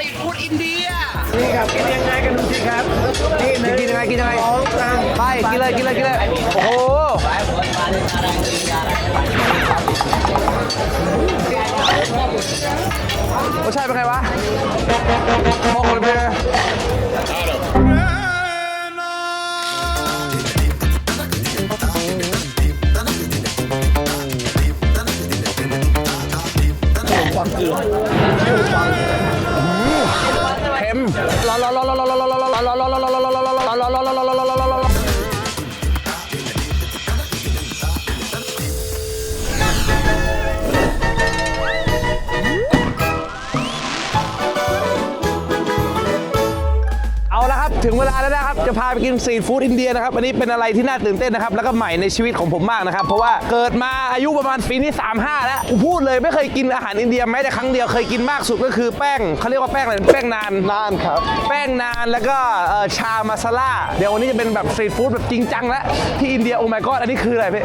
ติดพูดอินเดีย นี่ครับกินยังไงกันดูสิครับนี่นกินยังไงกินยังไงสองสามไปกินเลยกินเลยกินเลยโอ้โหรสชาติเป็นไงวะมองคนเดียวความเกลือ ถึงเวลาแล้วนะครับ จะพาไปกินซีฟู้ดอินเดียนะครับอันนี้เป็นอะไรที่น่าตื่นเต้นนะครับ แล้วก็ใหม่ในชีวิตของผมมากนะครับ เพราะว่าเกิดมาอายุประมาณปีที่35 แล้วพูดเลยไม่เคยกินอาหารอินเดียแม้แต่ครั้งเดียวเคยกินมากสุดก็คือแป้งเขาเรียกว่าแป้งอะไรแป้งนานนานครับ แป้งนานแล้วก็ชามาซาล่าเดี๋ยววันนี้จะเป็นแบบซีฟู้ดแบบจริงจังแล้วที่อินเดียโอ้ my god อันนี้คืออะไรพี่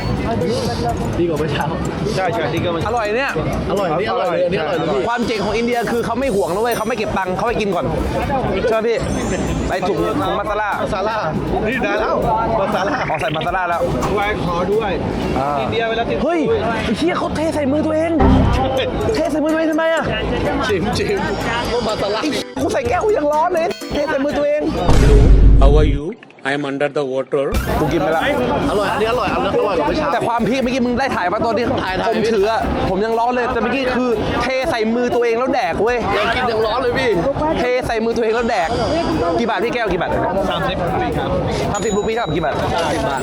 ดีกว่าเมื่อเช้า ใช่ใช่ดีกว่ามันอร่อยเนี่ยอร่อยนี่อร่อยเนนี้อร่อยพี่ความเจ๋งของอินเดียคือเขาไม่ห่วงนะเว้ยเขาไม่เก็บตังค์เขาไปกินก่อนใช่ไหมพี่ใส่ถุงถุงมาซาล่ามาซาล่านี่ได้แล้วมาซาล่าอ๋อใส่มาซาล่าแล้วไวยขอด้วยอินเดียเวลาติดเฮ้ยไอ้เชี่ยเขาเทใส่มือตัวเองเทใส่มือตัวเองทำไมอะจิมจิมมาซาล่าเขาใส่แก้วยังร้อนเลยเทใส่มือตัวเอง How are you I am under the water. กูกินไปแล้ว อร่อย อันนี้อร่อย อันนี้อร่อยกว่าเมื่อเช้า แต่ความพีคเมื่อกี้มึงได้ถ่ายมาตอนที่ถ่ายถ่าย ผมถืออะผมยังร้อนเลยแต่เมื่อกี้คือเทใส่มือตัวเองแล้วแดกเว้ยยังกินยังร้อนเลยพี่ เทใส่มือตัวเองแล้วแดกกี่บาทพี่แก้วกี่บาทสามสิบปีครับทำสิบรูปีเท่ากับกี่บาทสิบบาท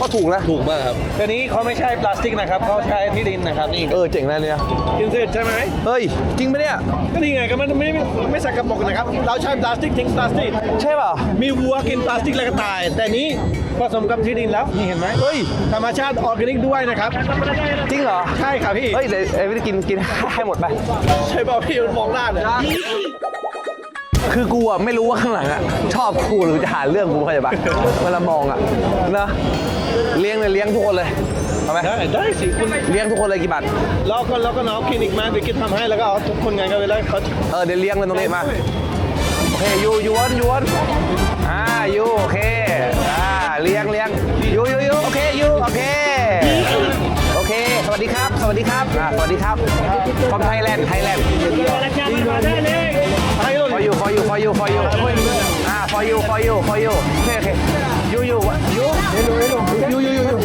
ก็ถูกนะถูกมากครับตัวนี้เขาไม่ใช่พลาสติกนะครับเขาใช้ที่ดินนะครับนี่เออเจ๋งนะเนี่ยกินเสร็จใช่ไหมเฮ้ยจริงปะเนี่ยก็นี่ไงก็มันไม่ไม่ไม่ใส่กระป๋องนะครับ เราใช้พลาสติกทิ้งพลาสติกใช่ป่ะมีวัวกินพลาสติกแล้วก็ตาย แต่นี้ผสมกับที่ดินแล้วนี่เห็นไหมเฮ้ยธรรมชาติออร์แกนิกด้วยนะครับ จริงเหรอ ใช่ครับพี่ เฮ้ยเดี๋ยวเอ้ยไม่ได้กินกินให้หมดไป ใช่เปล่าพี่มันมองหน้าเนี่ยคือกูอะไม่รู้ว่าข้างหลังอะชอบกูหรือจะหาเรื่องกูเข้าใจปะเวลามองอะนะเลี้ยงเลยเลี้ยงทุกคนเลยเอาไหมได้ได้สิคุณเลี้ยงทุกคนเลยกี่บาทเราก็เราก็น้องคลินิกมาไปกินทำให้แล้วก็เอาทุกคนงานกันไปแล้วเขาเออเดี๋ยวเลี้ยงเลยตรงนี้มาโอ เคยูยูวนยูวนอ่ายูโอเคอ่าเลี้ยงเลี้ยงยูยูยูโอเคยูโอเคโอเค สวัสดีครับ สวัสดีครับอ่าสวัสดีครับฟอมไทยแลนด์ไทยแลนด์ให้เรา for you for you for you for you อ่า for you for you for you โอเคโอเคยูยูยูยูยูยูยู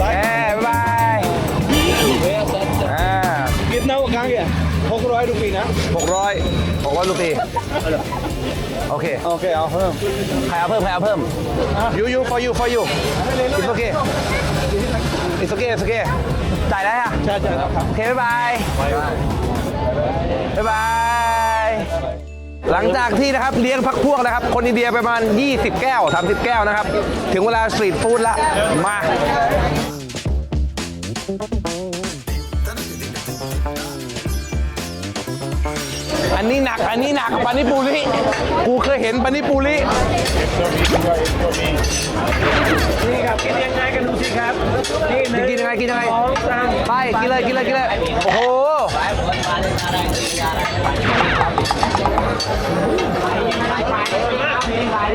เอ้บายอ่ากินน้ำกลางเนี่ยหกร้อยรูปีนะหกร้อย หกร้อยรูปีโอเคโอเคเอาเพิ่มใครเอาเพิ่มใครเอาเพิ่ม you you for you for you it's okay it's okay it's okay จ่ายได้อะใช่ใช่ครับโอเค บ๊ายบาย บ๊ายบาย หลังจากที่นะครับเลี้ยงพักพวกนะครับ คนอินเดียประมาณ 20 แก้ว 30 แก้วนะครับ ถึงเวลาสตรีทฟู้ดละ มา อันนี้หนัก อันนี้หนักปานิปูริ กูเคยเห็นปานิปูริ นี่ครับกินยังไงกันดูสิครับ นี่หกินยังไงกินยังไง สองสามไป กินเลย กินเลย กินเลย โอ้โห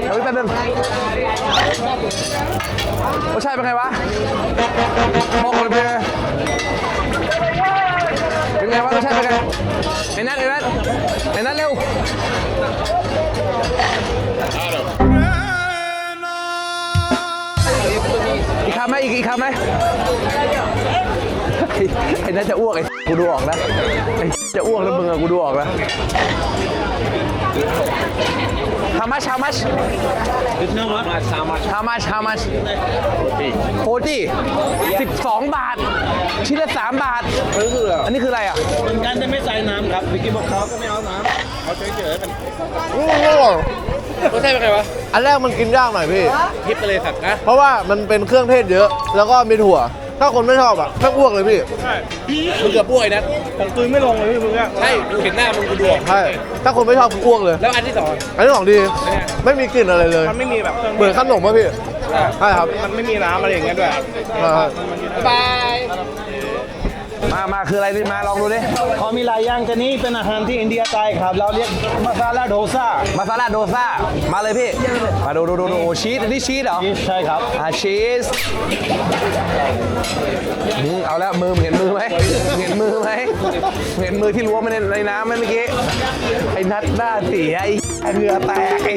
เฮ้ยแป๊บนึงรสชาติเป็นไงวะบอกเลยเป็นไง เป็นไงวะรสชาติเป็นไงไอ้นัทไอ้นัทไอ้นัทเร็ว อีกคำไหมอีกอีกคำไหม ไอ้ไอ้นั่นจะอ้วกไอ้กูดูออกนะไอ้จะอ้วกแล้วมึงอะกูดูออกนะ How much How much It's no much how much How much How much 40 12 บาท ชิ้นละ 3 บาท อันนี้คืออะไรอะเหมือนกันแต่ไม่ใส่น้ำครับวิกกี้บอกเขาก็ไม่เอาน้ำเขาเฉยๆเป็นรสชาติเป็นไงวะ อันแรกมันกินยากหน่อยพี่ยิบไปเลยสัตว์นะ เพราะว่ามันเป็นเครื่องเทศเยอะ แล้วก็มีถั่ว ถ้าคนไม่ชอบอะไม่อ้วกเลยพี่มึงเกือบป่วยนะผมกลืนไม่ลงเลยพี่มึงอะใช่กูเห็นหน้ามึงกูดูออกใช่ ถ้าคนไม่ชอบคืออ้วกเลย แล้วอันที่สองอันที่สองดี ไม่มีกลิ่นอะไรเลย มันไม่มีแบบเครื่องเหมือนขนมป่ะพี่ ใช่ครับ มันไม่มีน้ำอะไรอย่างเงี้ยด้วย อ่าบาย มามาคืออะไรนี่มาลองดูดิเขามีหลายอย่างแต่นี้เป็นอาหารที่อินเดียใต้ครับ เราเรียกมาซาลาโดซามาซาลาโดซ่ามาเลยพี่ มาดูดูดูดูโอ้ชีสอันนี้ชีสเหรอใช่ครับอ่าชีสอืมเอาแล้วมือมึงเห็นมือไหมมึงเห็นมือไหมมึงเห็นมือที่ล้วงไปในในน้ำไหมเมื่อกี้ไอ้นัดหน้าเสียไอ้เหงื่อแตกไอ้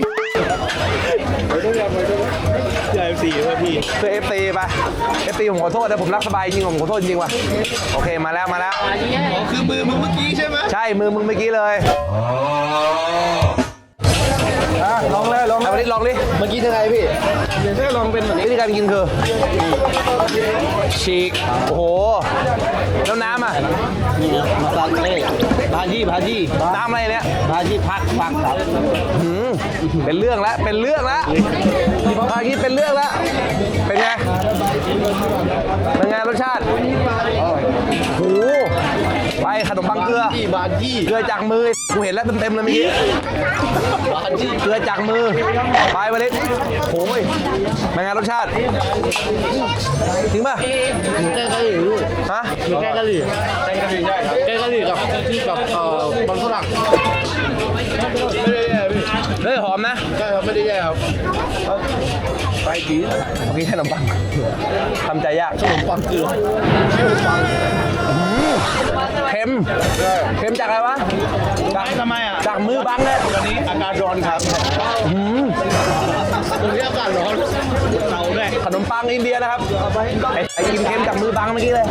ใช่สี่ว่าพี่เพื่อเอฟตีไปเอฟตีผมขอโทษนะผมรักสบายจริงผมขอโทษจริงว่ะโอเคมาแล้วมาแล้วคือมือมึงเมื่อกี้ใช่ไหมใช่มือมึงเมื่อกี้เลยอ่ะลองเลยลองเอาเลไปยดิลองดิเมื่อกี้ยังไงพี่เดี๋ยวจะลองเป็นแบบนี้วิธีการกินคือฉีกโอ้โหแล้วน้ำอะมาซาเล่บาจีบาจีน้ำอะไรเนี่ยบาจีผักผักครับหืมเป็นเรื่องแล้วเป็นเรื่องแล้วเมื่อกี้เป็นเรื่องแล้วเป็นไงเป็นไงรสชาติโอ้โห ไปขนมปังเกลือ ที่บาจี้เกลือจากมือกูเห็นแล้วเต็มๆเลยเมื่อกี้เกลือจากมือ ไปมาลิศโอ้ยเป็นไงรสชาติจริงป่ะแกงกะหรี่พี่ฮะแกงกะหรี่แกงกะหรี่ใช่ครับแกงกะหรี่กับกับเอ่อมันฝรั่งไม่ได้แย่พี่เฮ้ยหอมนะใช่ครับไม่ได้แย่ครับไปกีเมื่อกี้ขนมปังทำใจยากขนมปังเกลือขนมปังเค็ มเค็มจากอะไรวะจากทำไมอะจากมือบังเนี่ยวันนี้อากาศร้อนครับตรงนี้อากาศร้อนเราด้วยขนมปังอินเดียนะครับไอ้ไอ้กินเค็มจากมือบังเมื่อกี้เลย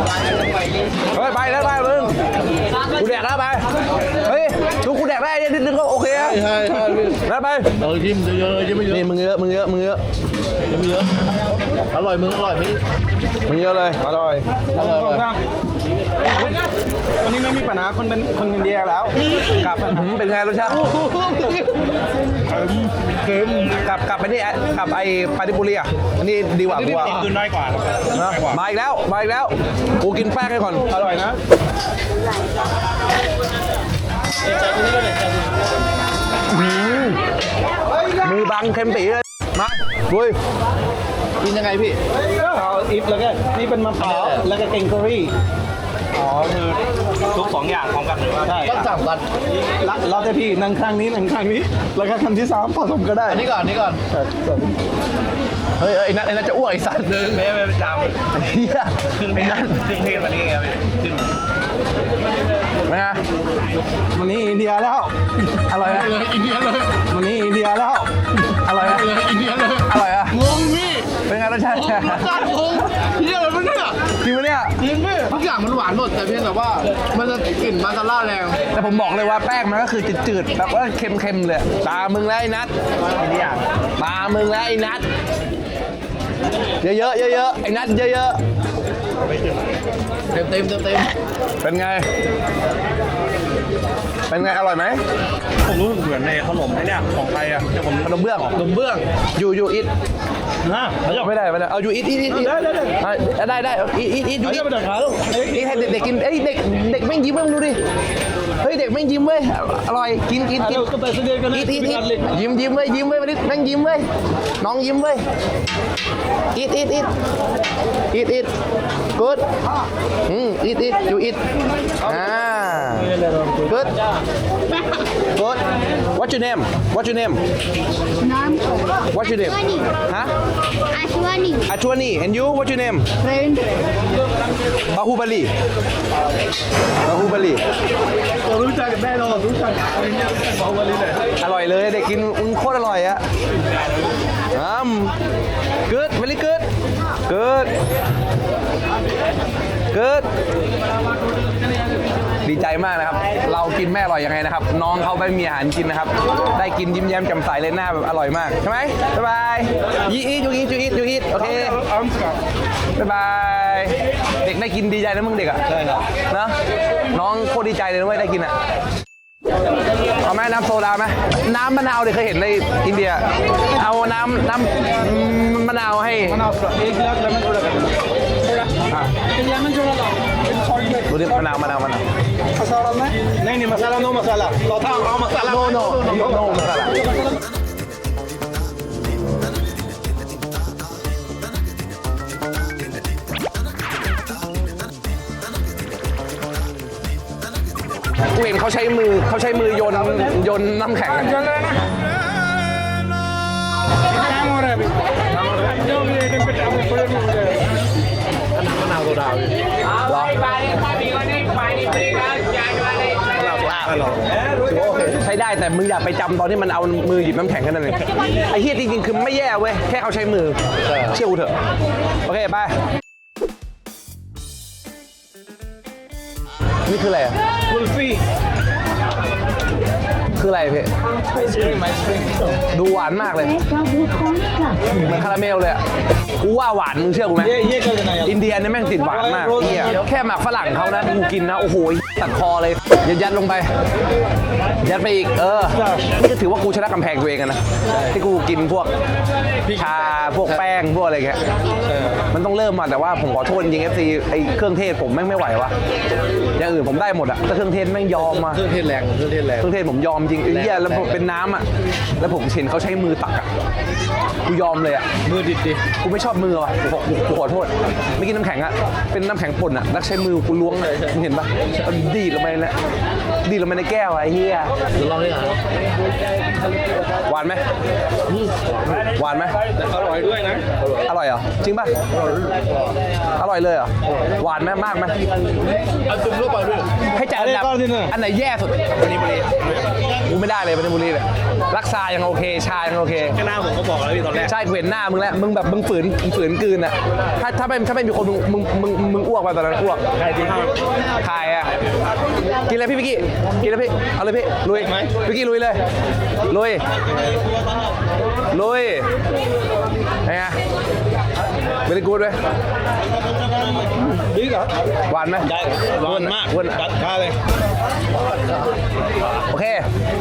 เฮ้ยไปแล้วไปมึงกูแดกแล้วไปเฮ้ยดูกูแดกได้นิดนึงก็โอเคอะใช่ใช่พี่แล้วไปเออจิ้มเยอะๆจิ้มเยอะนี่มึงเยอะมึงเยอะมึงเยอะจิ้มเยอะอร่อยมึงอร่อยพี่มึงเยอะเลยอร่อยอร่อยอร่อย วันนี้ไม่มีปัญหาคนเป็นคนอินเดียแล้วกลับหืมเป็นไงรสชาติเค็มกลับกลับไปนี่กลับไอ้ปาติบุรีอะอันนี้ดีกว่ากูว่าคือน้อยกว่านะมาอีกแล้วมาอีกแล้วกูกินแป้งให้ก่อนอร่อยนะมือบังเค็มปีเลยมาลุยกินยังไงพี่เอาอิฟแล้วก็นี่เป็นมะพร้าวแล้วก็เกงกอรี่ อ๋อคือทุกสองอย่างพร้อมกันหรือว่าใช่ต้องสั่งกันแล้วแล้วแต่พี่นั่งข้างนี้นั่งข้างนี้ แล้วก็คำที่สามผสมก็ได้อันนี้ก่อนอันนี้ก่อนเฮ้ยเฮ้ยไอ้นัทไอ้นัทจะอ้วกไอ้สัตว์หนึ่งไม่ไม่ประจเฮียำขึ้นไอ้นัทขึ้นเพลงวันนี้ไงขึ้นเป็นไงวันนี้อินเดียแล้วอร่อยนะ เลยอินเดียเลย แต่เพียงแต่ว่ามันจะกลิ่นมาซาล่าแรงแต่ผมบอกเลยว่าแป้งมันก็คือจืดๆแบบว่าเค็มๆเลยตามึงแล้วไอ้นัทอินเดียตามึงแล้วไอ้นัทเยอะๆเยอะๆไอ้นัทเยอะเต็มเต็มเต็มเต็มๆเป็นไง เป็นไงอร่อยไหมผมรู้สึกเหมือนในขนมไอ้เนี่ยของไทยอะแต่ผมขนมเบื้องนมเบื้องอยู่อยู่อิทนะเขาจะไม่ได้ไม่ได้เอาอยู่อิทอิทอิทอิทได้ได้ได้ได้ได้เอาอิทอิทอิทอยู่เขาอิจะทไปเดินขาลูกนี่ให้เด็กๆกินเอ้ยเด็กเด็กแม่งยิ้มเว้ยมึงดูดิเฮ้ยเด็กแม่งยิ้มเว้ยอร่อยกินกินกินเราก็ไปเสด็จกันอีทอีทอีทยิ้มยิ้มเว้ยยิ้มเว้ยวันนี้แม่งยิ้มเว้ยน้องยิ้มเว้ยอีทอีทอีทอีทอีท good อืมอีทอีทอยู่อีทอ่า good good what's your name what's your name नाम what's your name Ashwani. ฮะ Ashwani. Ashwani and you what's your name Friend. Bahubali Bahubali เรารู้จักกันแน่นอนรู้จักบอกวันนี้เลยอร่อยเลยเด็กกินอืมโคตรอร่อยอะอืม good very good good good ดีใจมากนะครับ เรากินแม่อร่อยยังไงนะครับ น้องเขาไม่มีอาหารกินนะครับ ได้กินยิ้มแย้มแจ่มใสเลยหน้าแบบอร่อยมาก ใช่ไหมบ๊ายบายยีอีทยูอีทยูอีทยูอีทโอเคอัมสกับบ๊ายบาย เด็กได้กินดีใจนะมึงเด็กอะใช่ครับนะน้องโคตรดีใจเลยนะเว้ยได้กินอะ เอาไหมน้ำโซดาไหมน้ำมะนาวเด็กเคยเห็นในอินเดีย เอาน้ำน้ำมะนาวให้ มันเอาเอกลักษณ์แล้วมันดูแลกัน อ่ะ ดูดิมะนาวมะนาวมะนาว नहीं नहीं मसाला no masala चौथा हाँ मसाला no no no no นาวกูเห็นเขาใช้มือเขาใช้มือโยนโยนน้ำแข็งอะ ใช้ได้แต่มึงอย่าไปจำตอนที่มันเอามือหยิบน้ำแข็งแค่นั้นเองไอ้เฮียจริงๆ คือไม่แย่เว้ย แค่เขาใช้มือ เชื่อกูเถอะ โอเค ไป นี่คืออะไรอะ कुल्फी ืออะไรพี่ไอศครีมไอศครีมดูหวานมากเลยมืนคาราเมลเลยอะกูว่าหวานมึงเชื่อกูไหมอินเดียเนี่ยแม่งติดหวานมากเหี้ยแค่หมักฝรั่งเขานะกูกินนะโอ้โหตัดคอเลย ยัดลงไป ยัดไปอีก เออนี่ก็ถือว่ากูชนะกำแพงตัวเองอนะที่กูกินพวกชาพวกแป้งพวกอะไรเงี้ยมันต้องเริ่มมาแต่ว่าผมขอโทษยิงเอฟซีไอเครื่องเทศผมแม่งไม่ไหววะอย่างอื่นผมได้หมดอะแต่เครื่องเทศแม่งยอมมาเครื่องเทศแรงเครื่องเทศแรงเครื่องเทศผมยอมจริงไอ้เหี้ยแรงแล้วผมเป็นน้ำอะ แล้วผมเห็นเขาใช้มือตักอะ กูยอมเลยอะ มือดิดดิกูไม่ชอบมือว่ะกูขอกูกูขอโทษ ไม่กินน้ำแข็งอะ เป็นน้ำแข็งป่นอะแล้วใช้มือกูล้วงเลยมึงเห็นปะเอาดีดลงไปนะดีดลงไปในแก้วอะไอ้เหี้ยเดี๋ยวลองดิอะหวานไหมหวานไหมอร่อยด้วยนะ อร่อยเหรอ จริงป่ะ อร่อยเลยเหรอ หวานไหมมากไหมเอาจุ่มเข้าไปด้วยให้จัดอันดับอะไรก้อนที่หนึ่งอันไหนแย่สุดบันิบุรีกูไม่ได้เลยบันิบุรีเลยรักษายังโอเค ชายังโอเค ก็หน้าผมก็บอกแล้วพี่ตอนแรก ใช่กูเห็นหน้ามึงแล้ว มึงแบบมึงฝืนมึงฝืนกลืนอะ ถ้าถ้าไม่ถ้าไม่มีคนมึงมึงมึงมึงอ้วกไปตอนนั้นอ้วกใครจริงถ่ายอะ กินเลยพี่พิกกี้ กินเลยพี่ เอาเลยพี่ลุยไหมพิกกี้ลุยเลย ลุย ลุยไงอะ ไม่ได้กูดเว้ยดีเหรอหวานไหมได้ร้อนมากอ้วนจัดมาเลยโอเค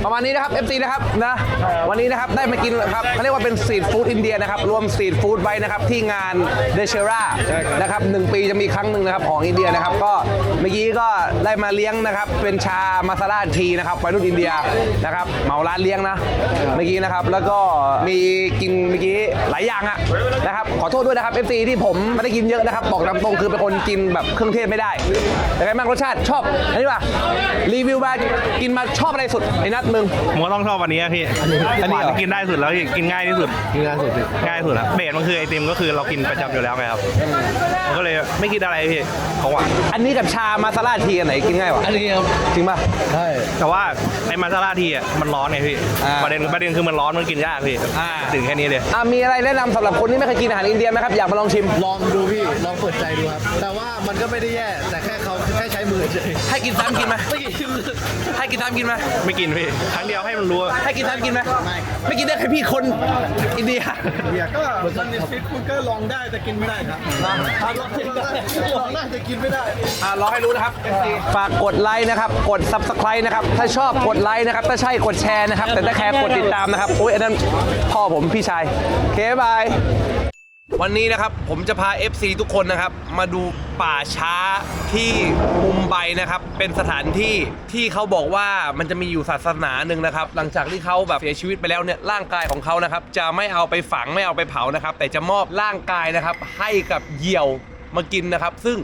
ประมาณนี้นะครับ FC นะครับนะวันนี้นะครับได้มากินครับเขาเรียกว่าเป็นสตรีทฟู้ดอินเดียนะครับรวมสตรีทฟู้ดไว้นะครับที่งานเดเชรานะครับหนึ่งปีจะมีครั้งหนึ่งนะครับของอินเดียนะครับก็เมื่อกี้ก็ได้มาเลี้ยงนะครับเป็นชามาซาลาทีนะครับวัยรุ่นอินเดียนะครับเหมาร้านเลี้ยงนะเมื่อกี้นะครับแล้วก็มีกินเมื่อกี้หลายอย่างอะนะครับขอโทษด้วยนะครับ FC ที่ผมไม่ได้กินเยอะนะครับ บอกตามตรงคือเป็นคนกินแบบเครื่องเทศไม่ได้แต่ไงบ้างรสชาติชอบอันนี้ป่ะรีวิวมากินมาชอบอะไรสุดไอ้นัดมึงผมก็ต้องชอบวันนี้อะพี่อันนี้อันนี้เหรอ กินได้สุดแล้วพี่กินง่ายที่สุดนี่ง่ายสุดดิง่ายสุดครับเบสมันคือไอติมก็คือเรากินประจำอยู่แล้วไงครับผมก็เลยไม่คิดอะไรพี่ของหวานอันนี้กับชามาซาลาทีอันไหนกินง่ายกว่าอันนี้ครับจริงป่ะ ใช่ แต่ว่าไอ้มาซาลาทีอะมันร้อนไงพี่อ่าประเด็นประเด็นคือมันร้อนมันกินยากพี่อ่า ถึงแค่นี้เลย อะมีอะไรแนะนำสำหรับคนที่ไม่เคยกินอาหารอินเดียไหมครับอยากมาลองชิม ลองดูพี่ ลองเปิดใจดูครับ แต่ว่ามันก็ไม่ได้แย่ แต่แค่เขาแค่ใช้มือเฉยให้กินซ้ำกินไหมไม่กี่ชื่อให้กินซ้ำกินไหมไม่กินพี่ ครั้งเดียวให้มันรู้ว่าให้กินซ้ำกินไหมไม่กินได้แค่พี่คนอินเดียก็มันในฟิตคุณก็ลองได้แต่กินไม่ได้ครับลองน่าจะกินไม่ได้อะรอให้รู้นะครับฝากกดไลค์นะครับ กด subscribe นะครับ ถ้าชอบกดไลค์นะครับ ถ้าใช่กดแชร์นะครับ แต่ถ้าแคร์กดติดตามนะครับโอ้ยอันนั้นพ่อผมพี่ชายโอเคบาย วันนี้นะครับผมจะพา FC ทุกคนนะครับ มาดูป่าช้าที่มุมไบนะครับ เป็นสถานที่ที่เขาบอกว่ามันจะมีอยู่ศาสนาหนึ่งนะครับ หลังจากที่เขาแบบเสียชีวิตไปแล้วเนี่ยร่างกายของเขานะครับ จะไม่เอาไปฝังไม่เอาไปเผานะครับ แต่จะมอบร่างกายนะครับ ให้กับเหยี่ยวมากินนะครับ ซึ่ง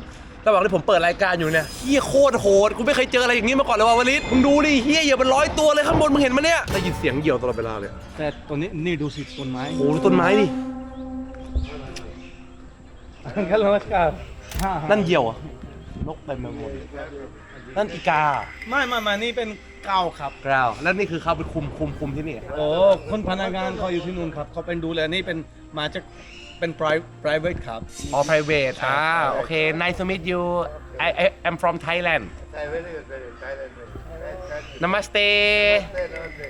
ระหว่างที่ผมเปิดรายการอยู่เนี่ยเฮียโคตรโหดกูไม่เคยเจออะไรอย่างนี้มาก่อนเลยว่ะวลิศมึงดูดิเฮียเหยี่ยวเป็นร้อยตัวเลยข้างบนมึงเห็นมั้ยเนี่ยได้ยินเสียงเหยี่ยวตลอดเวลาเลยแต่ตัวนี้นี่ดูสิต้นไม้โอ้โหดูต้นไม้ดิ กันนมัสการนั่นเหยี่ยวอะนกเต็มไปหมดนั่นอีกาไม่ไม่มานี่เป็นเก่าครับ กราวแล้วนี่คือเขาไปคุมคุมคุมที่นี่โอ้คนพนักงานเขาอยู่ที่นู่นครับเขาเป็นดูแลนี่เป็นมาจากเป็น private private ครับ อ๋อ private อ่าโอเค nice to meet you I I am from Thailand Namaste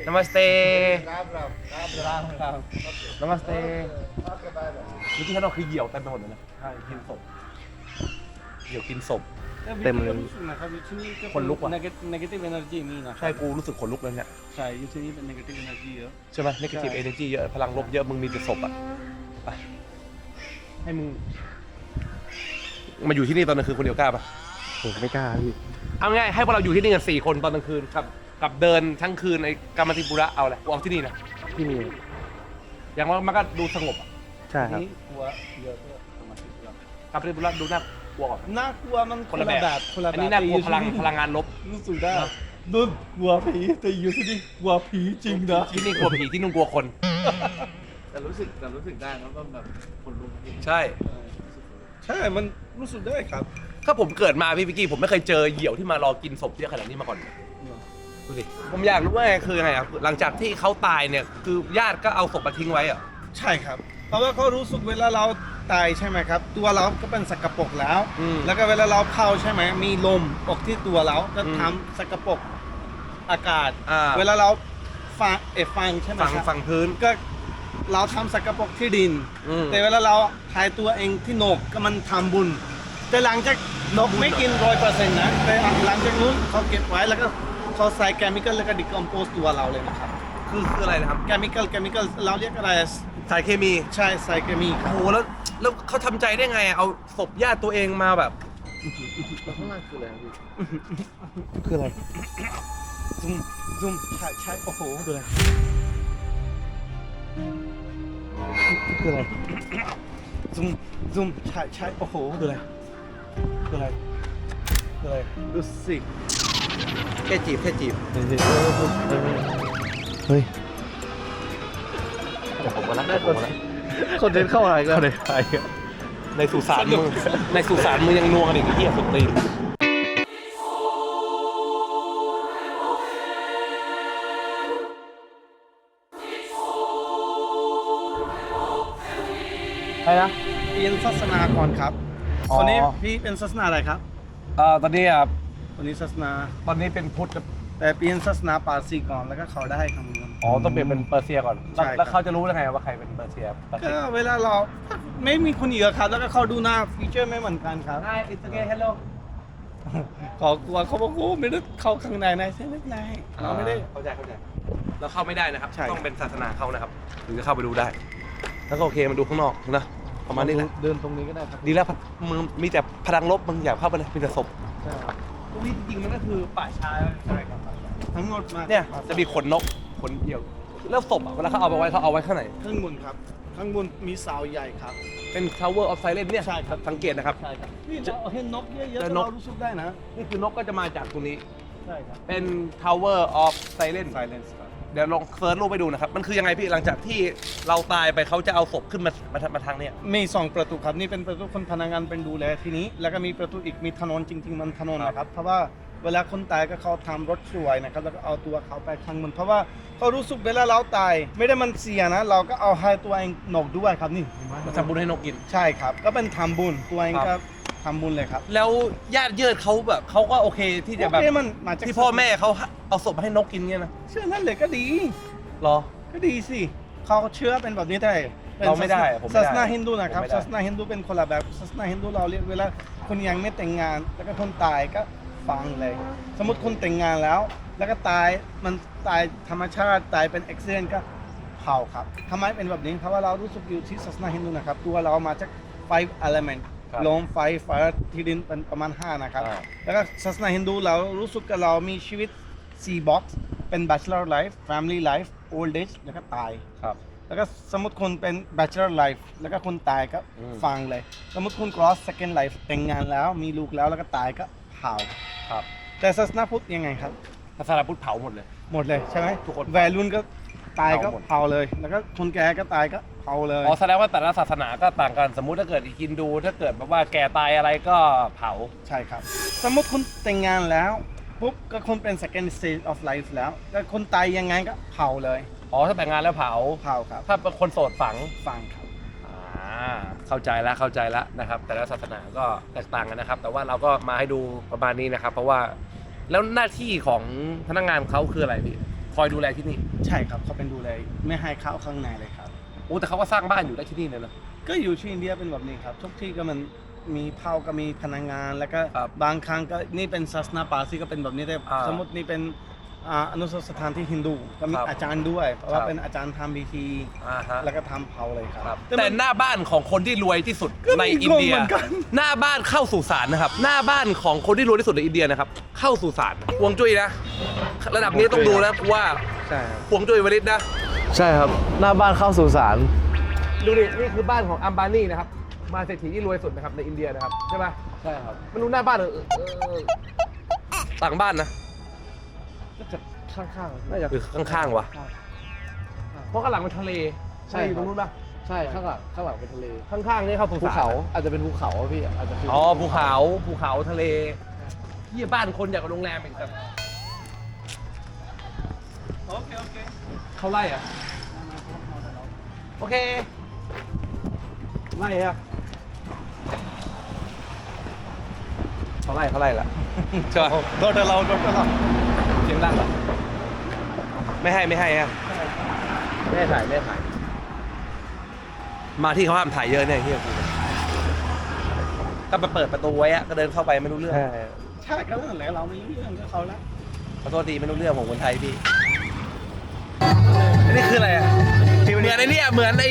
Namaste Namaste เมื่อกี้ข้างนอกคือเหยี่ยวเต็มไปหมดเลยนะใช่กินศพเหยี่ยวกินศพ เต็มเลยคนลุกว่ะ negative energy มีนะใช่กูรู้สึกขนลุกเลยเนี่ยใช่ยูที่นี่เป็น negative energy เยอะ ใช่ไหม negative energy เยอะพลังลบเยอะมึงมีแต่ศพอะไปให้มึงมาอยู่ที่นี่ตอนกลางคืนคนเดียวกล้าปะ ผมไม่กล้าพี่เอาง่ายให้พวกเราอยู่ที่นี่กันสี่คนตอนกลางคืนกับกับเดินทั้งคืนในกามาติปุระเอาแหละเอาที่นี่นะที่นี่อย่างว่ามันก็ดูสงบอะ ใช่ครับนี่กลัวเยอะด้วยประมาณสิบแล้วกามาติปุระดูน่ากลัวกว่า น่ากลัวมันคนละแบบ คนละแบบอันนี้น่ากลัวพลังพลังงานลบ รู้สึกได้นุ่นกลัวผีแต่อยู่ที่นี่กลัวผีจริงนะ ที่นี่กลัวผีที่นู่นกลัวคน แต่รู้สึกแต่รู้สึกได้นะว่าแบบคนลุกจริงใช่ใช่ มันรู้สึกได้ครับ ถ้าผมเกิดมาพี่พิกกี้ผมไม่เคยเจอเหยี่ยวที่มารอกินศพเยอะขนาดนี้มาก่อนดูสิผมอยากรู้ว่าคือยังไงอะหลังจากที่เขาตายเนี่ยคือญาติก็เอาศพมาทิ้งไว้อะ ใช่ครับ เพราะว่าเขารู้สึกเวลาเราตายใช่ไหมครับ ตัวเราก็เป็นสกปรกแล้ว อืม แล้วก็เวลาเราเผาใช่ไหมมีลมออกที่ตัวเราก็อืมทำสกปรกอากาศ อ่า เวลาเราฟังเออฟังใช่ไหมฝั่งครับ ฝั่งพื้น ก็เราทำสกปรกที่ดิน อืมแต่เวลาเราทายตัวเองที่นกก็มันทำบุญ แต่หลังจากนกไม่กินร้อยเปอร์เซ็นต์นะ แต่หลังจากนู้นเขาเก็บไว้แล้วก็เขาใส่เคมีคอลแล้วก็ดิคอมโพสตัวเราเลยนะครับ คือคืออะไรนะครับเคมีคอลเคมีคอลเราเรียกอะไร สารเคมีใช่ใส่เคมีคโอ้รับโหแล้วแล้วเขาทำใจได้ไงอะเอาศพญาติตัวเองมาแบบแล้วข้างล่างคืออะไรครับพี่คืออะไรซุ่มซุ่มใช่ใช่โอ้โหคืออะไรคืออะไรซุ่มซุ่มใช่ใช่โอ้โหคืออะไรคืออะไรคืออะไรดูสิแค่จีบแค่จีบเฮ้ย ผมก็รักได้ผมก็รักคนเดินเข้ามาอีกแล้วเลยไปในสุสานมึงในสุสานมึงยังนัวกันอีกไอ้เหี้ยสุดตีนใครนะเปลี่ยนศาสนาก่อนครับอ๋อคนนี้พี่เป็นศาสนาอะไรครับ เอ่อตอนนี้อะคนนี้ศาสนา ตอนนี้เป็นพุทธกับ แต่เปลี่ยนศาสนาปาร์ซีก่อนแล้วก็เขาได้คำนวณ อ๋อต้องเปลี่ยนเป็นเปอร์เซียก่อนใช่ครับ แล้วเขาจะรู้ได้ไงว่าใครเป็นเปอร์เซียเปอร์เซีก็ยเวลาเราไม่มีคนเยอะครับ แล้วก็เขาดูหน้าฟีเจอร์ไม่เหมือนกันครับ Hi it's okay hello เขากลัวเขาบอกโอ้ไม่ได้เข้าข้างในในเส้นเล็กในเราไม่ได้ เข้าใจเข้าใจเราเข้าไม่ได้นะครับ ใช่ ต้องเป็นศาสนาเขานะครับถึงจะเข้าไปดูได้ แล้วก็โอเคมาดูข้างนอกนะประมาณนี้แหละเดินตรงนี้ก็ได้ครับดีแล้วมึงมีแต่พลังลบมึงอยากเข้าไปเลยมีแต่ศพใช่ครับตรงนี้จริงๆมันก็คือป่าช้าใช่ครับ ทั้งหมดมาเนี่ยจะมีขนนกขนเหี่ยว แล้วศพอะเวลาเขาเอาไปไว้เขาเอาไว้ข้างไหน ข้างบนครับ ข้างบนมีเสาใหญ่ครับ เป็น Tower of Silence เนี่ยใช่ครับ สังเกตนะครับ ใช่ครับนี่เราเห็นนกเยอะแต่ๆนกเรารู้สึกได้นะ นี่คือนกก็จะมาจากตรงนี้ ใช่ครับ เป็น Tower of Silence silence ครับเดี๋ยวลองเซิร์ชรูปไปดูนะครับ มันคือยังไงพี่หลังจากที่เราตายไปเขาจะเอาศพขึ้นมามาทางมาทางเนี้ยมีสองประตูครับ นี่เป็นประตูคนพนักงานเป็นดูแลที่นี้ แล้วก็มีประตูอีกมีถนนจริง ๆ มันถนนนะครับเพราะว่า เวลาคนตายก็เขาทำรถสวยนะครับแล้วก็เอาตัวเขาไปข้างบนเพราะว่าเขารู้สึกเวลาเราตาย ไม่ได้มันเสียนะ เราก็เอาให้ตัวเองหนกด้วยครับนี่เห็นไหมมาทำบุญให้นกกิน ใช่ครับ ก็เป็นทำบุญตัวเองครัก็บทำบุญเลยครับแล้วญาติเยิดเขาแบบเขาก็โอเคที่จะแบบโอเคมันมาจากที่พ่อแม่เขาเอาศพมาให้นกกินเนี่ยนะเชื่อนั่นเลยก็ดีรอ ก็ดีสิเขาเชื่อเป็นแบบนี้ได้ป็นเราไม่ได้ผมไม่ได้ศาสนาฮินดูนะครับผมไม่ได้ ศาสนาฮินดูเป็นคนละแบบศาสนาฮินดูเราเรียกเวลาคนยังไม่แต่งงาน แล้วก็คนตายก็ ฟังเลย สมมติคนแต่งงานแล้ว แล้วก็ตายมันตายธรรมชาติตายเป็นอุบิเหตุก็เผาครับทำไมเป็นแบบนี้เพราะว่าเรารู้สึกอยู่ที่ศาสนาฮินดูนะครับ ตัวเรามาจาก five element ครับลมไฟไฟที่ดินเป็นประมาณ 5 นะครับอ่าแล้วก็ศาสนาฮินดูเรารู้สึกกับเรามีชีวิต4 box เป็น bachelor life family life old age แล้วก็ตายครับแล้วก็สมมติคนเป็น bachelor life แล้วก็คนตายก็อืมฟังเลย สมมติคุณ cross second life แต่งงานแล้วมีลูกแล้วแล้วก็ตายก็เผา ครับแต่ศาสนาพุทธยังไงครับศาสนาพุทธเผาหมดเลย หมดเลยใช่ไหมทุกคนแวรุ่นก็ตายก็เผาหมด เผาเลย แล้วก็คนแก่ก็ตายก็เผาเลย อ๋อแสดงว่าแต่ละศาสนาก็ต่างกันสมมุติถ้าเกิดฮินดู ถ้าเกิดแบบว่าแก่ตายอะไรก็เผา ใช่ครับ สมมติคุณแต่งงานแล้วปุ๊บก็คุณเป็น second stage of life แล้วแล้วคนตายยังไงก็เผาเลย อ๋อถ้าแต่งงานแล้วเผา เผาครับ ถ้าเป็นคนโสดฝัง ฟังครับอ่า เข้าใจแล้วเข้าใจแล้วนะครับ แต่ละศาสนาก็แตกต่างกันนะครับ แต่ว่าเราก็มาให้ดูประมาณนี้นะครับ เพราะว่าแล้วหน้าที่ของพนักงานเขาคืออะไรพี่คอยดูแลที่นี่ใช่ครับเขาเป็นดูแลไม่ให้เข้าข้างในเลยครับโอ้แต่เขาก็สร้างบ้านอยู่ได้ที่นี่เลยนะก็อยู่ที่อินเดียเป็นแบบนี้ครับทุกที่ก็มันมีเผ่าก็มีพนักงาน แล้วก็ครับบางครั้งก็นี่เป็นศาสนาปาร์ซีก็เป็นแบบนี้แต่อ่าสมมตินี่เป็น อ่าอนุสถานที่ฮินดูก็มีครับอาจารย์ด้วยเพราะว่าครับ เป็นอาจารย์ทำพิธี อ่าฮะแล้วก็ทำเผาเลยครับ แต่หน้าบ้านของคนที่รวยที่สุดก็มีในอินเดีย งงเหมือนกัน หน้าบ้านเข้าสู่ศาลนะครับ หน้าบ้านของคนที่รวยที่สุดในอินเดียนะครับ เข้าสู่ศาลฮวงจุ้ยนะ ระดับนี้ต้องดูนะกูว่าใช่ครับฮวงจุ้ยวริศนะ ใช่ครับ หน้าบ้านเข้าสู่ศาลดูดินี่คือบ้านของอัมบานีนะครับ มาเศรษฐีที่รวยสุดนะครับในอินเดียนะครับ ใช่ปะใช่ครับไม่รู้หน้าบ้านเออเออต่างบ้านนะก็จะ ข้างๆน่าจะหรือข้างๆวะเพราะข้างหลังเป็นทะเลใช่อยู่ตรงนู้นปะใช่ข้างหลังข้างหลังเป็นทะเลข้างๆนี่เข้าสู่ภูศาลเขาอาจจะเป็นภูเขาอะพี่อาจจะอ๋อภูเขาภูเขาทะเลเยี่ยบ้านคนอยากกับโรงแรมอีกครับโอเคโอเคเขาไล่เหรอะโอเคไล่อะเขาไล่เขาไล่ละ ใช่ปะโดนเราโดนเราเสียงดังเหรอ ไม่ให้ไม่ให้ฮะไม่ให้ถ่ายไม่ให้ถ่าย มาที่เขาห้ามถ่ายเยอะเนี่ยเฮียกูก็ไปเปิดประตูไว้อะก็เดินเข้าไปไม่รู้เรื่องใช่ก็นั่นแหละเราไม่รู้เรื่องกับเขาแล้วขอโทษทีไม่รู้เรื่องผมคนไทยพี่อันนี้คืออะไรอะเหมือนไอ้เนี่ยเหมือนไอ้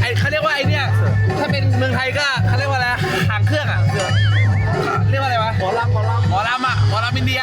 ไอ้เขาเรียกว่าไอ้เนี่ยถ้าเป็นเมืองไทยก็เขาเรียกว่าอะไรหางเครื่องอะเรียกว่าอะไรวะหมอลำหมอลำหมอลำอะหมอลำอินเดีย